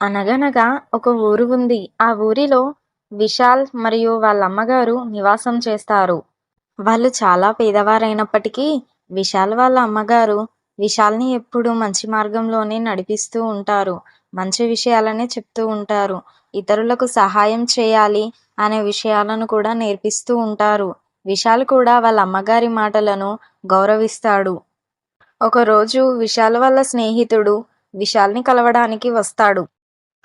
అనగనగా ఒక ఊరు ఉంది. ఆ ఊరిలో విశాల్ మరియు వాళ్ళ అమ్మగారు నివాసం చేస్తారు. వాళ్ళు చాలా పేదవారైనప్పటికీ విశాల్ వాళ్ళ అమ్మగారు విశాల్ని ఎప్పుడూ మంచి మార్గంలోనే నడిపిస్తూ ఉంటారు. మంచి విషయాలనే చెప్తూ ఉంటారు. ఇతరులకు సహాయం చేయాలి అనే విషయాలను కూడా నేర్పిస్తూ ఉంటారు. విశాల్ కూడా వాళ్ళ అమ్మగారి మాటలను గౌరవిస్తాడు. ఒకరోజు విశాల్ వాళ్ళ స్నేహితుడు విశాల్ని కలవడానికి వస్తాడు.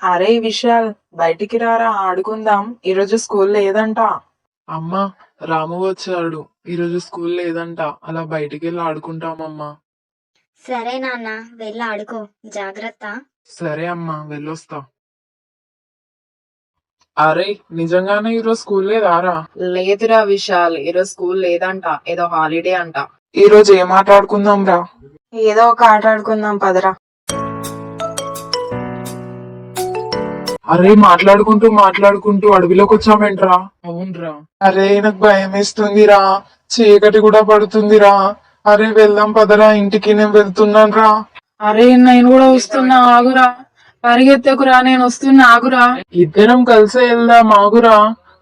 అరే విశాల్ బయటికి రారా ఆడుకుందాం. ఈరోజు స్కూల్ లేదంట. అమ్మా రాము వచ్చాడు. ఈరోజు స్కూల్ లేదంట. అలా బయటికి వెళ్ళి ఆడుకుంటామమ్మా. సరే నాన్న వెళ్ళి ఆడుకో. జాగ్రత్త. సరే అమ్మా వెళ్ళొస్తా. అరే నిజంగానే ఈరోజు స్కూల్ లేదారా లేదురా విశాల్ ఈరోజు స్కూల్ లేదంట. ఏదో హాలిడే అంట. ఈ రోజు ఏం ఆడుకుందాం రా? ఏదో ఒక ఆట ఆడుకుందాం పదరా. అరే మాట్లాడుకుంటూ మాట్లాడుకుంటూ అడవిలోకి వచ్చామేంట్రా అవునరా. అరే నాకు భయం వేస్తుందిరా చీకటి కూడా పడుతుందిరా. అరే వెళ్దాం పదరా ఇంటికి నేను వెళ్తున్నాను రా అరే నేను కూడా వస్తున్నా ఆగురా. పరిగెత్తకురా నేను వస్తున్నా ఆగురా. ఇద్దరం కలిసి వెళ్దాం ఆగురా.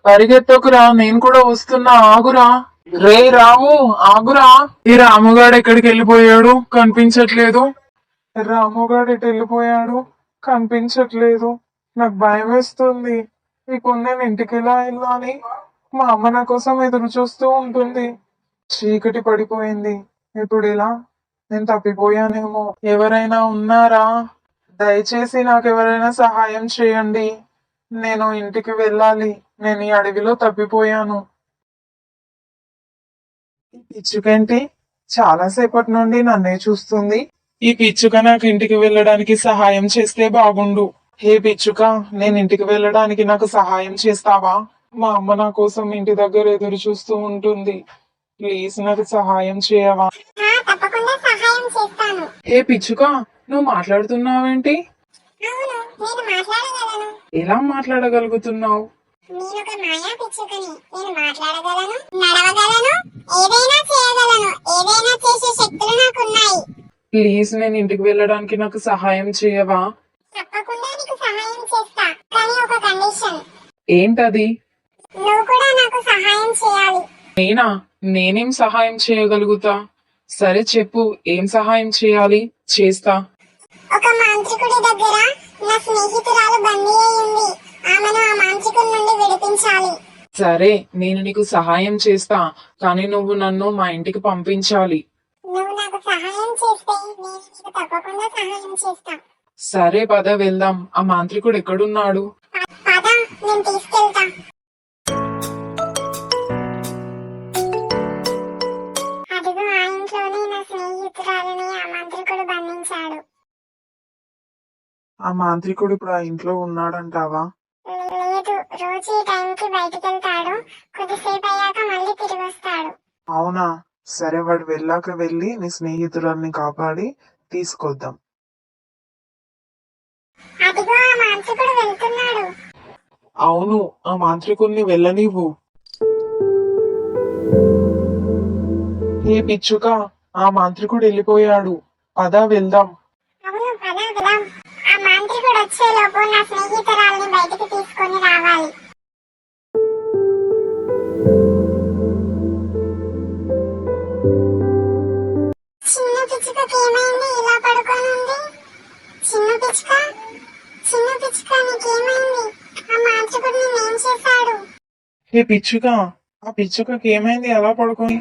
పరిగెత్తకురా నేను కూడా వస్తున్నా ఆగురా. రే రాము ఆగురా. ఈ రాముగాడు ఎక్కడికి వెళ్ళిపోయాడు? కనిపించట్లేదు. రాముగాడు ఎటు వెళ్ళిపోయాడు? కనిపించట్లేదు. నాకు భయం వేస్తుంది ఇప్పుడు నేను ఇంటికి ఎలా వెళ్ళాలి మా అమ్మ నా కోసం ఎదురు చూస్తూ ఉంటుంది. చీకటి పడిపోయింది. ఇప్పుడు ఎలా నేను తప్పిపోయానేమో. ఎవరైనా ఉన్నారా? దయచేసి నాకు ఎవరైనా సహాయం చేయండి. నేను ఇంటికి వెళ్ళాలి. నేను ఈ అడవిలో తప్పిపోయాను. ఈ పిచ్చుకేంటి? చాలా సేపటి నుండి నన్నే చూస్తుంది. ఈ పిచ్చుక నాకు ఇంటికి వెళ్ళడానికి సహాయం చేస్తే బాగుండు. హే పిచ్చుక నేను ఇంటికి వెళ్ళడానికి నాకు సహాయం చేస్తావా? మా అమ్మ నా కోసం ఇంటి దగ్గర ఎదురు చూస్తూ ఉంటుంది. ప్లీజ్ నాకు సహాయం చేయవా? హే పిచ్చుక నువ్వు మాట్లాడుతున్నావేంటి? ఎలా మాట్లాడగలుగుతున్నావు? ప్లీజ్ నేను ఇంటికి వెళ్ళడానికి నాకు సహాయం చేయవా? ఏంటది? నువ్వు కూడా నాకు సహాయం చేయాలి. నేనా? నేనేం సహాయం చేయగలుగుతా? సరే చెప్పు ఏం సహాయం చేయాలి? చేస్తా. ఒక మాంత్రికుడి దగ్గర నా స్నేహితురాలు బందీ ఆమెను ఆ మాంత్రికుడి నుండి విడిపించాలి. సరే నేను నీకు సహాయం చేస్తా కానీ నువ్వు నన్ను మా ఇంటికి పంపించాలి. నువ్వు నాకు సహాయం చేస్తే నేను నీకు తప్పకుండా సహాయం చేస్తా. సరే పద వెళ్దాం. ఆ మాంత్రికుడు ఎక్కడున్నాడు? పద నేను తీసుకెళ్తా. అదిగో ఆ ఇంట్లోనే నా స్నేహితురాలని ఆ మంత్రికుడు బంధించాడు. ఆ మాంత్రికుడు ఇప్పుడు ఆ ఇంట్లో ఉన్నాడంటావా? లేదు రోజు ఈ టైంకి బయటికి వెళ్తాడు కొద్దిసేపు అయ్యాక మళ్ళీ తిరిగి వస్తాడు. అవునా? సరే వాడు వెళ్ళాక వెళ్ళి నీ స్నేహితురాల్ని కాపాడి తీసుకొద్దాం. అదిగో ఆ మాంత్రికుడు వెళ్తున్నాడు. అవును ఆ మాంత్రికుణ్ణి వెళ్ళనివ్వు. ఏ పిచ్చుక ఆ మాంత్రికుడు వెళ్ళిపోయాడు. పద వెళ్దాం. అవును పద వెళ్దాం. ఆ మాంత్రికుడు వచ్చే లోపు నా స్నేహితురాల్ని బయటికి తీసుకొని రావాలి. ఏ పిచ్చుక? ఆ పిచ్చుకకి ఏమైంది? ఎలా పడుకొని.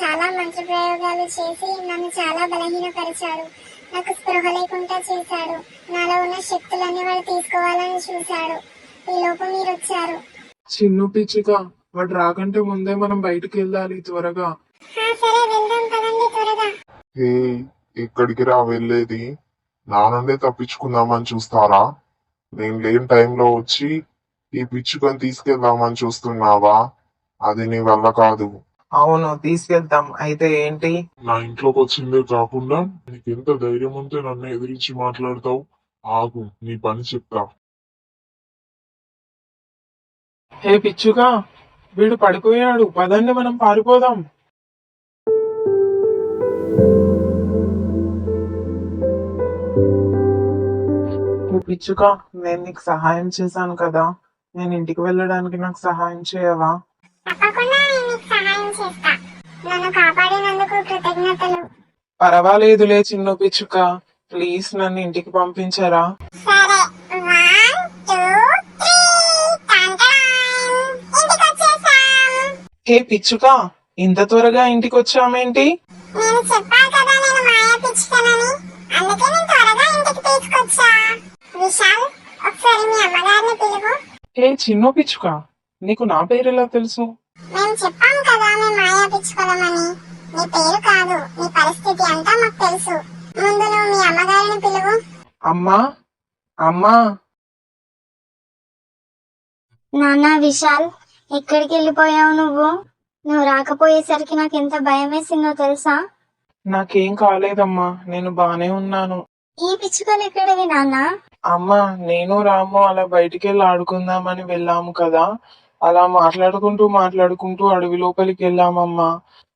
చాలా మంత్ర ప్రయోగాలు చేసి నన్ను చాలా బలహీనపరిచాడు. నాకు స్పృహ లేకుండా చేశాడు. నాలో ఉన్న శక్తులన్నీ వాడు తీసుకోవాలని చూశాడు. ఈ లోపు మీరు వచ్చారు చిన్ను పిచ్చుక వాడు రాకంటే ముందే మనం బయటికి వెళ్ళాలి త్వరగా. హా, సరే వెళ్దాం. హే ఎక్కడికి రా వెళ్ళేది? నా నుండే తప్పించుకుందామని చూస్తారా? నేను లేని టైంలో వచ్చి ఈ పిచ్చుకొని తీసుకెళ్దామని చూస్తున్నావా? అది నీ వల్ల కాదు. అవును తీసుకెళ్తాం. అయితే ఏంటి? నా ఇంట్లోకి వచ్చిందే కాకుండా నీకెంత ధైర్యం ఉంటే నన్ను ఎదిరించి మాట్లాడతావు? ఆగు నీ పని చెప్తా. హే పిచ్చుక వీడు పడిపోయాడు. పదండి మనం పారిపోదాం. పిచ్చుక నేను నీకు సహాయం చేశాను కదా. నేను ఇంటికి వెళ్ళడానికి నాకు సహాయం చేయవా? పర్వాలేదులే చిన్న పిచ్చుక. ప్లీజ్ నన్ను ఇంటికి పంపించరా? ఏ పిచ్చుక ఇంత త్వరగా ఇంటికి వచ్చామేంటి నేను చెప్పా కదా నేను మాయా పిచ్చుకనని. అందుకే నేను త్వరగా ఇంటికి తీసుకొచ్చా. విశాల్ ఒకసారి మీ అమ్మగారిని పిలువు. ఏ చిన్న పిచ్చుక? నీకు నా పేరు ఎలా తెలుసు? మేము చెప్పాం కదా మేము మాయా నీ పేరు కాదు నీ పరిస్థితి అంతా మాకు తెలుసు. ముందు నువ్వు మీ అమ్మగారిని పిలువు. అమ్మా అమ్మా. నాన్న విశాల్ ఎక్కడికి వెళ్ళిపోయావు నువ్వు? నువ్వు రాకపోయేసరికి నాకు ఎంత భయం వేసిందో తెలుసా? నాకేం కాలేదమ్మా నేను బానే ఉన్నాను. ఈ పిచ్చుకలు ఎక్కడివి నాన్న? అమ్మా నేను రాము అలా బయటికి వెళ్ళి ఆడుకుందామని వెళ్ళాము కదా. అలా మాట్లాడుకుంటూ మాట్లాడుకుంటూ అడవి లోపలికి వెళ్ళామమ్మా.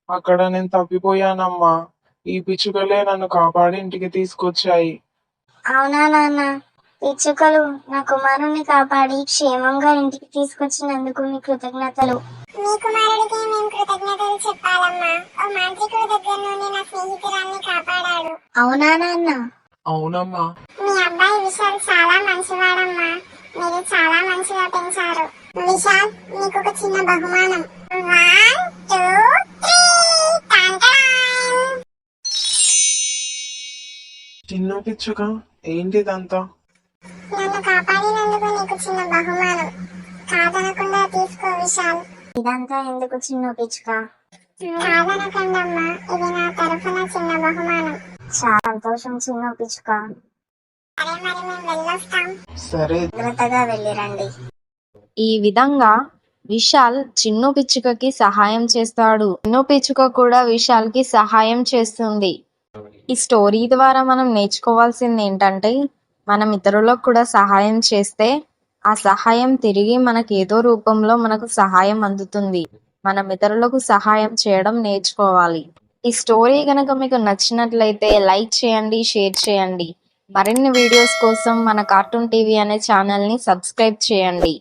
అక్కడ నేను తప్పిపోయానమ్మా. ఈ పిచ్చుకలే నన్ను కాపాడి ఇంటికి తీసుకొచ్చాయి. అవునా నాన్న? పిచ్చుకలు నా కుమారుణ్ణి కాపాడి క్షేమంగా ఇంటికి తీసుకొచ్చినందుకు మీ కృతజ్ఞతలు. మీ కుమారుడికి మేము కృతజ్ఞతలు చెప్పాలమ్మా. ఓ మాంత్రికుడి దగ్గర నుండి నా స్నేహితురాల్ని కాపాడాడు. అవునా నాన్న? అవునమ్మా. మీ అబ్బాయి విశాల్ చాలా మంచివాడమ్మా. మీరు చాలా మంచిగా పెంచారు. విశాల్ మీకు ఒక చిన్న బహుమానం. One two three. చిన్న పిచ్చుక ఏంటిదంతా? నన్ను కాపాడినందుకు నీకు చిన్న బహుమానం. కాదనకుండా తీసుకో విశాల్. ఇదంతా ఎందుకు చిన్న పిచ్చుక కాదనకండమ్మా ఇది నా తరఫున చిన్న బహుమానం చాలా సంతోషం చిన్న పిచ్చుక సరే. జాగ్రత్తగా వెళ్ళిరండి ఈ విధంగా విశాల్ చిన్ను పిచ్చుకకి సహాయం చేస్తాడు. చిన్ను పిచ్చుక కూడా విశాల్కి సహాయం చేస్తుంది. ఈ స్టోరీ ద్వారా మనం నేర్చుకోవాల్సింది ఏంటంటే మనం ఇతరులకు కూడా సహాయం చేస్తే ఆ సహాయం తిరిగి మనకి ఏదో రూపంలో మనకు సహాయం అందుతుంది. మనం ఇతరులకు సహాయం చేయడం నేర్చుకోవాలి. ఈ స్టోరీ కనుక మీకు నచ్చినట్లయితే లైక్ చేయండి షేర్ చేయండి. మరిన్ని వీడియోస్ కోసం మన కార్టూన్ టీవీ అనే ఛానల్ని సబ్స్క్రైబ్ చేయండి.